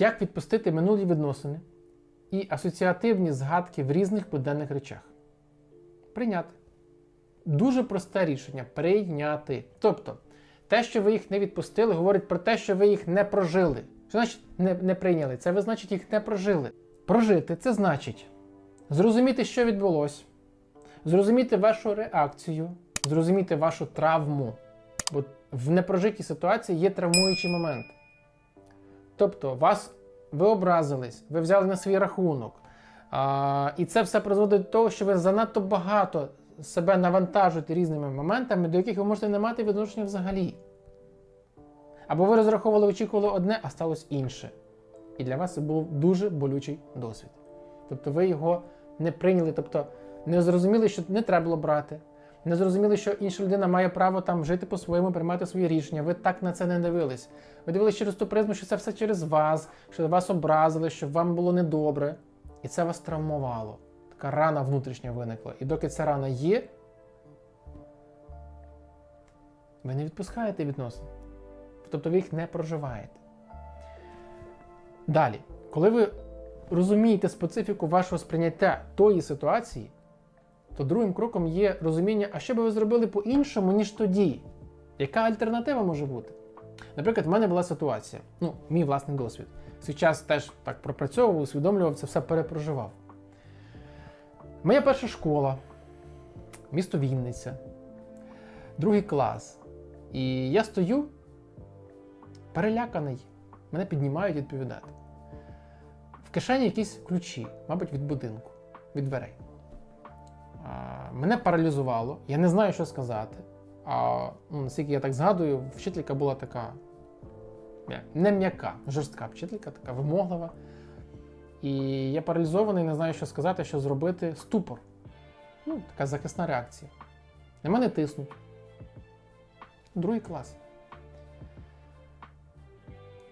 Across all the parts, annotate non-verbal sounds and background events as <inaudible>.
Як відпустити минулі відносини і асоціативні згадки в різних буденних речах? Прийняти. Дуже просте рішення прийняти. Тобто, те, що ви їх не відпустили, говорить про те, що ви їх не прожили. Що значить не, не прийняли? Це ви, значить, їх не прожили. Прожити це значить зрозуміти, що відбулося, зрозуміти вашу реакцію, зрозуміти вашу травму. Бо в непрожитій ситуації є травмуючий момент. Тобто, вас ви образились, ви взяли на свій рахунок. А, і це все призводить до того, що ви занадто багато себе навантажуєте різними моментами, до яких ви можете не мати відношення взагалі. Або ви розраховували, очікували одне, а сталося інше. І для вас це був дуже болючий досвід. Тобто ви його не прийняли, тобто не зрозуміли, що не треба було брати, не зрозуміли, що інша людина має право там жити по-своєму, приймати свої рішення. Ви так на це не дивились. Ви дивились через ту призму, що це все через вас, що вас образили, що вам було недобре. І це вас травмувало. Така рана внутрішня виникла. І доки ця рана є, ви не відпускаєте відносини. Тобто ви їх не проживаєте. Далі, коли ви розумієте специфіку вашого сприйняття тої ситуації, то другим кроком є розуміння, а що би ви зробили по-іншому, ніж тоді? Яка альтернатива може бути? Наприклад, в мене була ситуація, ну, мій власний досвід. Свій час теж так пропрацьовував, усвідомлював, це все перепроживав. Моя перша школа, місто Вінниця, другий клас. І я стою переляканий. Мене піднімають відповідати. В кишені якісь ключі, мабуть, від будинку, від дверей. Мене паралізувало, я не знаю, що сказати. А ну, наскільки я так згадую, вчителька була така не м'яка, жорстка вчителька, така вимоглива. І я паралізований, не знаю, що сказати, що зробити. Ступор. Ну, така захисна реакція. На мене тиснуть. Другий клас.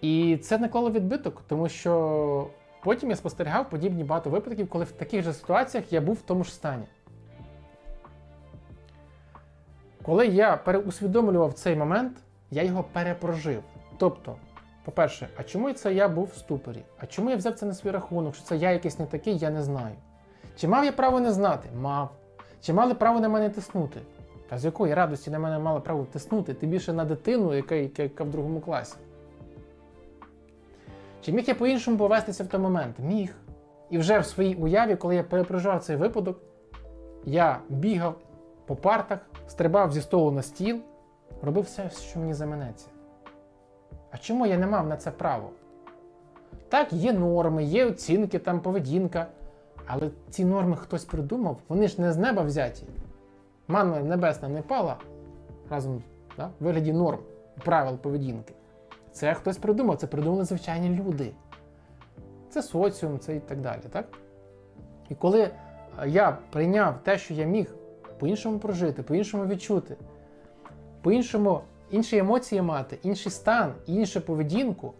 І це наклало відбиток, тому що потім я спостерігав подібні багато випадків, коли в таких же ситуаціях я був в тому ж стані. Коли я переусвідомлював цей момент, я його перепрожив. Тобто, по-перше, а чому це я був в ступорі? А чому я взяв це на свій рахунок? Що це я якийсь не такий, я не знаю. Чи мав я право не знати? Мав. Чи мали право на мене тиснути? Та з якої радості на мене мали право тиснути? Ти більше на дитину, яка, яка, в другому класі. Чи міг я по-іншому повестися в той момент? Міг. І вже в своїй уяві, коли я перепроживав цей випадок, я бігав по партах, стрибав зі столу на стіл, робив все, що мені заманеться. А чому я не мав на це право? Так, є норми, є оцінки, там поведінка. Але ці норми хтось придумав, вони ж не з неба взяті. Манна небесна не пала разом да, в вигляді норм, правил поведінки. Це хтось придумав, це придумали звичайні люди. Це соціум, це і так далі. Так? І коли я прийняв те, що я міг по-іншому прожити, по-іншому відчути, по-іншому інші емоції мати, інший стан, іншу поведінку,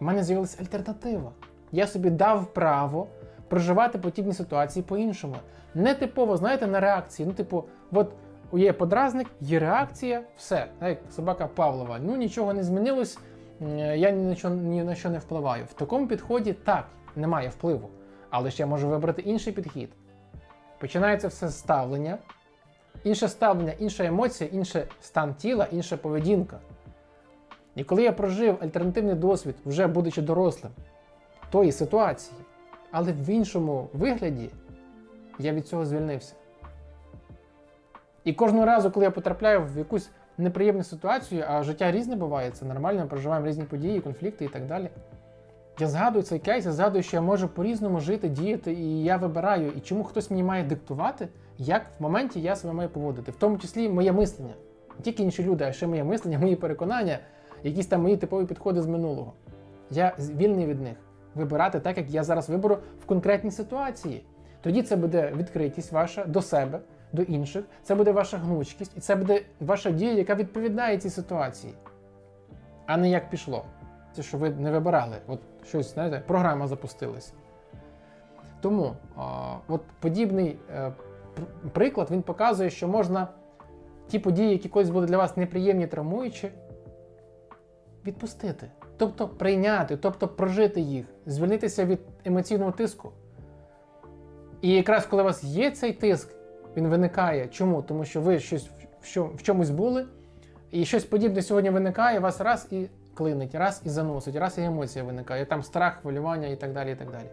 в мене з'явилася альтернатива. Я собі дав право проживати подібні ситуації по-іншому. Не типово, знаєте, на реакції. Ну, типу, от є подразник, є реакція, все. Як собака Павлова. Ну нічого не змінилось, я ні на, що, ні на що не впливаю. В такому підході так, немає впливу. Але ще я можу вибрати інший підхід. Починається все з ставлення. Інше ставлення, інша емоція, інший стан тіла, інша поведінка. І коли я прожив альтернативний досвід, вже будучи дорослим, тої ситуації, але в іншому вигляді я від цього звільнився. І кожного разу, коли я потрапляю в якусь неприємну ситуацію, а життя різне буває, це нормально, ми проживаємо різні події, конфлікти і так далі. Я згадую цей кейс, я згадую, що я можу по-різному жити, діяти, і я вибираю, і чому хтось мені має диктувати, як в моменті я себе маю поводити, в тому числі моє мислення. Не тільки інші люди, а ще моє мислення, <laughs> мої переконання, якісь там мої типові підходи з минулого. Я вільний від них вибирати так, як я зараз виберу в конкретній ситуації. Тоді це буде відкритість ваша до себе, до інших, це буде ваша гнучкість, і це буде ваша дія, яка відповідає цій ситуації, а не як пішло. Це що ви не вибирали. От щось, знаєте, програма запустилася. Тому а, от подібний е, приклад він показує, що можна ті події, які колись були для вас неприємні, травмуючі, відпустити. Тобто прийняти, тобто прожити їх, звільнитися від емоційного тиску. І якраз коли у вас є цей тиск, він виникає. Чому? Тому що ви щось в, чомусь були, і щось подібне сьогодні виникає, вас раз і клинить, раз і заносить, раз і емоція виникає, там страх, хвилювання і так далі. і так далі.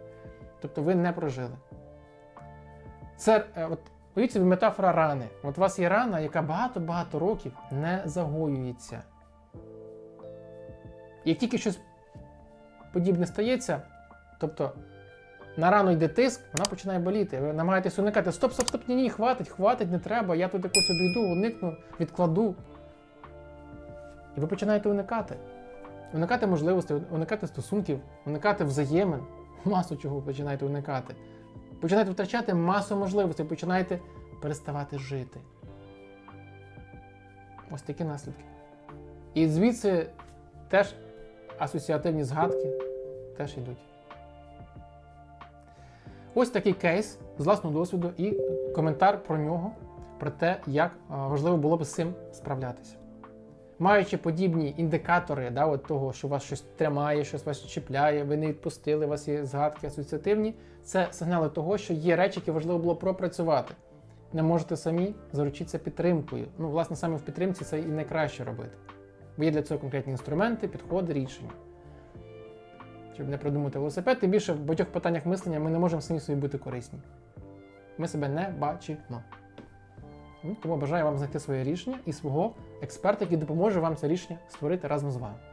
Тобто ви не прожили. Це е, от, уявіть собі метафора рани. От у вас є рана, яка багато-багато років не загоюється. Як тільки щось подібне стається, тобто на рану йде тиск, вона починає боліти. Ви намагаєтесь уникати. Стоп, стоп, стоп, ні, ні, хватить, хватить, не треба, я тут якось обійду, уникну, відкладу. І ви починаєте уникати. Уникати можливостей, уникати стосунків, уникати взаємин. Масу чого ви починаєте уникати. Починаєте втрачати масу можливостей, починаєте переставати жити. Ось такі наслідки. І звідси теж асоціативні згадки теж йдуть. Ось такий кейс з власного досвіду і коментар про нього, про те, як е, важливо було б з цим справлятися. Маючи подібні індикатори да, от того, що вас щось тримає, щось вас чіпляє, ви не відпустили, у вас є згадки асоціативні, це сигнали того, що є речі, які важливо було пропрацювати. Не можете самі заручитися підтримкою. Ну, власне, саме в підтримці це і найкраще робити. Бо є для цього конкретні інструменти, підходи, рішення. Щоб не придумати велосипед, тим більше в багатьох питаннях мислення ми не можемо самі собі бути корисні. Ми себе не бачимо. Тому бажаю вам знайти своє рішення і свого експерта, який допоможе вам це рішення створити разом з вами.